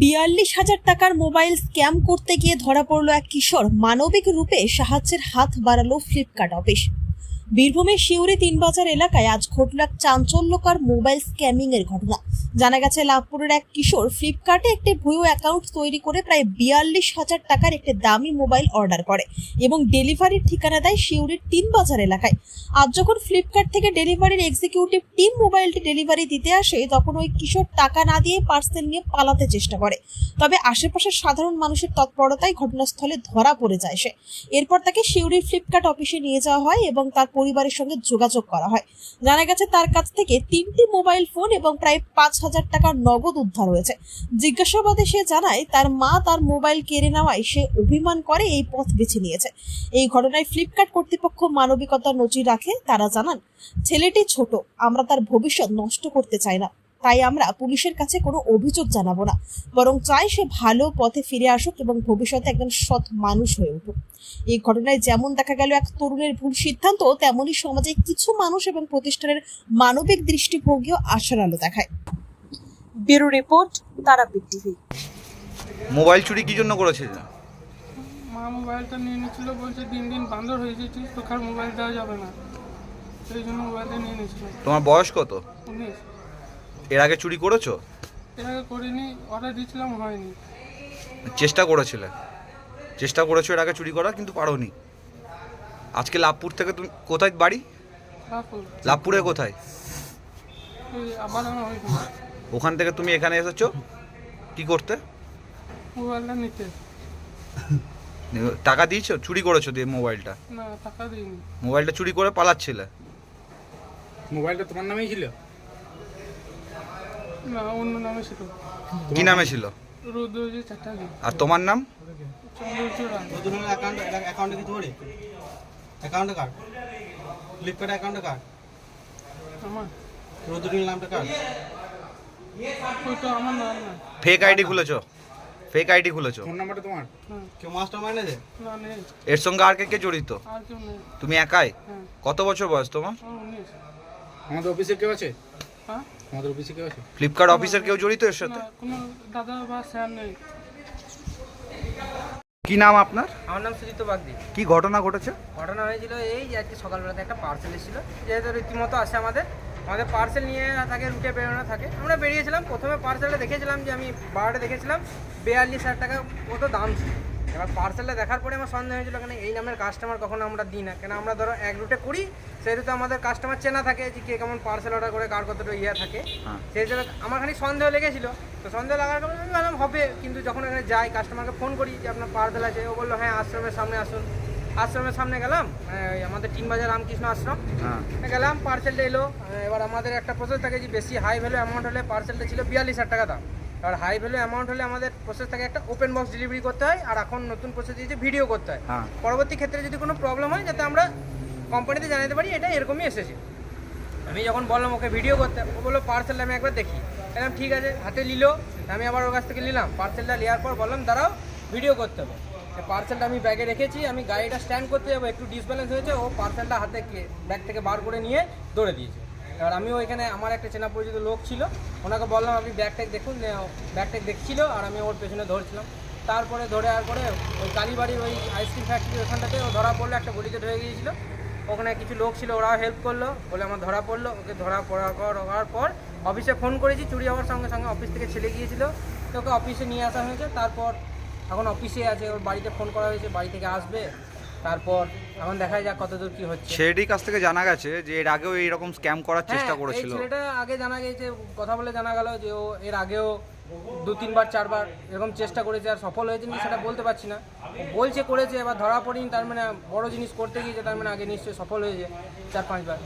বিয়াল্লিশ হাজার টাকার মোবাইল স্ক্যাম করতে গিয়ে ধরা পড়ল এক কিশোর। মানবিক রূপে সাহায্যের হাত বাড়ালো ফ্লিপকার্ট অফিস। বীরভূমের শিউরি তিনবাজার এলাকায় আজ ঘটল এক চাঞ্চল্যকর মোবাইল স্ক্যামিং এর ঘটনা। জানা গেছে, লাভপুরের এক কিশোর ফ্লিপকার্টে একটি ভুয়ো অ্যাকাউন্ট তৈরি করে প্রায় বিয়াল্লিশ হাজার টাকার একটি দামি মোবাইল অর্ডার করে এবং ডেলিভারির ঠিকানা দেয় শিউরির তিনবাজার এলাকায়। আজ যখন ফ্লিপকার্ট থেকে ডেলিভারির এক্সিকিউটিভ টিম মোবাইলটি ডেলিভারি দিতে আসে, তখন ওই কিশোর টাকা না দিয়ে পার্সেল নিয়ে পালাতে চেষ্টা করে। তবে আশেপাশের সাধারণ মানুষের তৎপরতায় ঘটনাস্থলে ধরা পড়ে যায় সে। এরপর তাকে শিউরির ফ্লিপকার্ট অফিসে নিয়ে যাওয়া হয় এবং তার পরিবারের সঙ্গে যোগাযোগ করা হয়। জানা গেছে, তার কাছ থেকে তিনটি মোবাইল ফোন এবং প্রায় পাঁচ হাজার টাকার নগদ উদ্ধার হয়েছে। জিজ্ঞাসাবাদে সে জানায়, তার মা তার মোবাইল কেড়ে নেওয়ায় সে অভিমান করে এই পথ বেছে নিয়েছে। এই ঘটনায় ফ্লিপকার্ট কর্তৃপক্ষ মানবিকতার নজির রাখে, তারা জানান, ছেলেটি ছোট, আমরা তার ভবিষ্যৎ নষ্ট করতে চাই না। তাই আমরা পুলিশের কাছে কোনো অভিযোগ জানাব না। বরং চাই সে ভালো পথে ফিরে আসুক এবং ভবিষ্যতে একজন সৎ মানুষ হয়ে উঠুক। এই ঘটনায় যেমন দেখা গেল এক তরুণের ভুল সিদ্ধান্ত তেমনই সমাজে কিছু মানুষ এবং প্রতিষ্ঠানের মানবিক দৃষ্টিভঙ্গিও আশার আলো দেখায়। Bureau report Tarapith TV. Mobile চুরি কি জন্য করেছিল মা মোবাইলটা নিয়ে নিয়েছিল বলছে দিন দিন বান্দর হয়ে যাচ্ছে তোকে আর মোবাইল দেওয়া যাবে না। সেই জন্য মোবাইলটা নিয়ে নিয়েছিল। তোমার বয়স কত? উনিশ। এর আগে চুরি করেছ? এর আগে করিনি অর্ডার দিয়েছিলাম হয়নি। চেষ্টা করেছিলে। চেষ্টা করেছ এর আগে চুরি করার কিন্তু পারোনি। আজকে লাভপুর থেকে তুমি কোথায় বাড়ি? লাভপুরে। কোথায়? আবার ওখান থেকে তুমি এখানে এসেছ? কি করতে? মোবাইলটা নিতে। টাকা দিয়েছ? চুরি করেছ দিয়ে মোবাইলটা? না টাকা দিইনি। মোবাইলটা চুরি করে পালাচ্ছিলে? মোবাইলটা তোমার নামেই ছিল? না অন্য নামে ছিল। কি নামে ছিল? রুদ্রজি চ্যাটার্জি। আর তোমার নাম? চন্দ্রচূড়া নতুন অ্যাকাউন্ট অ্যাকাউন্টে কিছু করে? অ্যাকাউন্টে কার্ড ফ্লিপকার্ট অ্যাকাউন্টে কার্ড আমার? রোদ্রুল নামটা কার্ড ওই তো আমার নাম না ফেক আইডি খুলেছো? ফেক আইডি খুলেছো? ফোন নাম্বারটা তোমার? হ্যাঁ। কেউ মাস্টার মাইনেছে না নেই। এর সঙ্গে আর কে কে জড়িত? আর কেউ নেই। তুমি একাই? হ্যাঁ। কত বছর বয়স তোমার? আমাদের অফিসে কেউ আছে? হ্যাঁ? আমাদের অফিসে কেউ আছে? ফ্লিপকার্ট অফিসের কেউ জড়িত এর সাথে? কোনো দাদা বা স্যার নেই। কি নাম আপনার? আমার নাম সুজিত বাগদি। কি ঘটনা ঘটেছে? ঘটনা হয়েছিল এই যে আজকে সকালবেলাতে একটা পার্সেল এসেছিল। যেহেতু রীতিমতো আসে আমাদের আমাদের পার্সেল নিয়ে থাকে রুটে বেরোনো থাকে। আমরা বেরিয়েছিলাম প্রথমে পার্সেলটা দেখেছিলাম যে আমি বারোটা দেখেছিলাম বিয়াল্লিশ হাজার টাকা মতো দাম ছিল। এবার পার্সেলটা দেখার পরে আমার সন্দেহ হয়েছিল কেন এই নামের কাস্টমার কখনো আমরা দিই না? কেন আমরা ধরো এক রুটে করি সেহেতু তো আমাদের কাস্টমার চেনা থাকে যে কে কেমন পার্সেল অর্ডার করে কার কতটা ইয়ে থাকে। হ্যাঁ। সেই হিসেবে আমার খানিক সন্দেহ লেগেছিল। তো সন্দেহ লাগার কারণে আমি ভাবলাম হবে কিন্তু যখন এখানে যাই কাস্টমারকে ফোন করি যে আপনার পার্সেল আছে ও বলল হ্যাঁ আশ্রমের সামনে আসুন। আশ্রমের সামনে গেলাম মানে ওই আমাদের তিনবাজার রামকৃষ্ণ আশ্রম। হ্যাঁ। গেলাম পার্সেলটা এলো এবার আমাদের একটা প্রসেস থাকে যে বেশি হাই ভ্যালু অ্যামাউন্ট হলে পার্সেলটা ছিল বিয়াল্লিশ হাজার টাকা দাম। এবার হাই ভ্যালু অ্যামাউন্ট হলে আমাদের প্রসেস থাকে একটা ওপেন বক্স ডেলিভারি করতে হয় আর এখন নতুন প্রসেস দিয়েছে ভিডিও করতে হয়। হ্যাঁ। পরবর্তী ক্ষেত্রে যদি কোনো প্রবলেম হয় যাতে আমরা কোম্পানিতে জানাতে পারি এটা এরকমই এসেছে। আমি যখন বললাম ওকে ভিডিও করতে ও বলল পার্সেলটা আমি একবার দেখি। বললাম ঠিক আছে হাতে নিল। আমি আবার ওর কাছ থেকে নিলাম। পার্সেলটা নেওয়ার পর বললাম দাঁড়াও ভিডিও করতে হবে। পার্সেলটা আমি ব্যাগে রেখেছি, আমি গাড়িটা স্ট্যান্ড করতে যাব, একটু ডিসব্যালেন্স হয়েছে, ও পার্সেলটা হাতে ব্যাগ থেকে বার করে নিয়ে দৌড়ে দিয়েছে। এবার আমিও এখানে, আমার একটা চেনা পরিচিত লোক ছিল, ওনাকে বললাম, আপনি ব্যাগট্যাগ দেখুন ব্যাগট্যাগ দেখছিল, আর আমি ওর পেছনে ধরছিলাম। তারপরে ধরে আর পরে ওই কালীবাড়ির ওই আইসক্রিম ফ্যাক্টরি ওখানটাতে ও ধরা পড়ল, একটা গলিতে হয়ে গিয়েছিল। ওখানে কিছু লোক ছিল, ওরাও হেল্প করল, বলে আমার ধরা পড়ল, ওকে ধরা পর, হওয়ার পর অফিসে ফোন করেছি, চুরি হওয়ার সঙ্গে সঙ্গে অফিস থেকে ছেলে গিয়েছিল। তো ওকে অফিসে নিয়ে আসা হয়েছে, তারপর এখন অফিসে আছে ওর বাড়িতে ফোন করা হয়েছে বাড়ি থেকে আসবে তারপর এখন দেখা যাক কতদূর কি হচ্ছে। ছেলেটির কাছ থেকে জানা গেছে যে এর আগেও এইরকম স্ক্যাম করার চেষ্টা হ্যাঁ, করেছিল। ছেলেটা আগে জানা গেছে কথা বলে জানা গেল যে ও এর আগেও দু তিনবার চারবার এরকম চেষ্টা করেছে আর সফল হয়েছে নাকি সেটা বলতে পারছি না। ও বলছে করেছে এবার ধরা পড়িনি তার মানে বড় জিনিস করতে গিয়েছে তার মানে আগে নিশ্চয়ই সফল হয়েছে চার পাঁচবার।